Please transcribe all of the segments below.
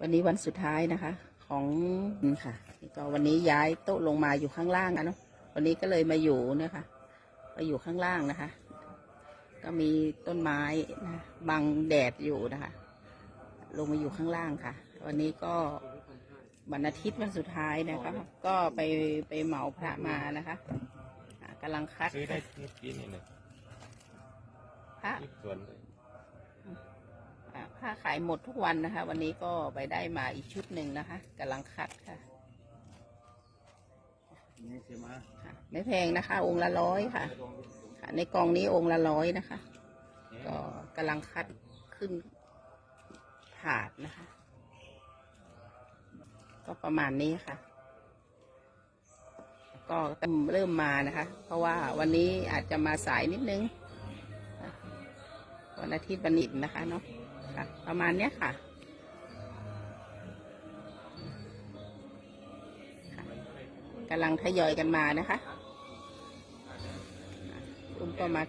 วันนี้วันสุดท้ายนะคะ ของอืมค่ะก็วันนี้ย้ายโต๊ะลงมาอยู่ข้างล่างอะเนาะวันนี้ก็เลยมาอยู่เนี่ยค่ะมาอยู่ข้างล่างนะคะ ก็มีต้นไม้นะบังแดดอยู่นะคะ ลงมาอยู่ข้างล่างค่ะ วันนี้ก็วันอาทิตย์วันสุดท้ายนะคะก็ไปไปเหมาพระมานะคะอ่ากำลังคัดซื้อได้เมื่อกี้นี่เลยพระที่สวนเลยอ่า ผ้าขายหมดทุกวันนะคะ วันนี้ก็ไปได้มาอีกชุดหนึ่งนะคะกำลังคัดค่ะนี่ใช่ไหมค่ะ ไม่แพงนะคะ องค์ละร้อยค่ะค่ะ ในกล่องนี้องค์ละร้อยนะคะ ก็กำลังคัดขึ้นถาดนะคะ ก็ประมาณนี้ค่ะ ก็เริ่มมานะคะ เพราะว่าวันนี้อาจจะมาสายนิดนึงอะวันอาทิตย์วันนิดนะคะเนาะ ค่ะ ประมาณเนี้ยค่ะค่ะกำลังทยอยกันมานะคะอะอุ้มก็มา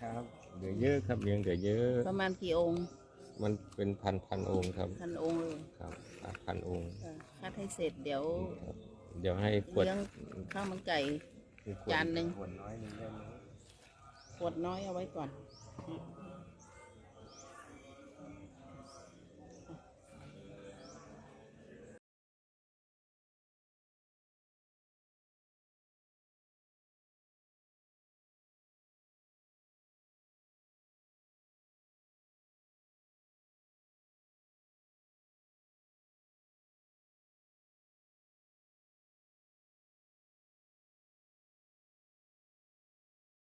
ครับเหลือเยอะครับยังเหลือเยอะ ประมาณกี่องค์ มันเป็นพันพันองค์ครับ พันองค์เลยครับอะพันองค์เออคัดให้เสร็จเดี๋ยวครับเดี๋ยวให้ขวดเลี้ยงข้าวมันไก่ขวดจานหนึ่งขวดน้อยหนึงได้ไหม ขวดน้อยเอาไว้ก่อน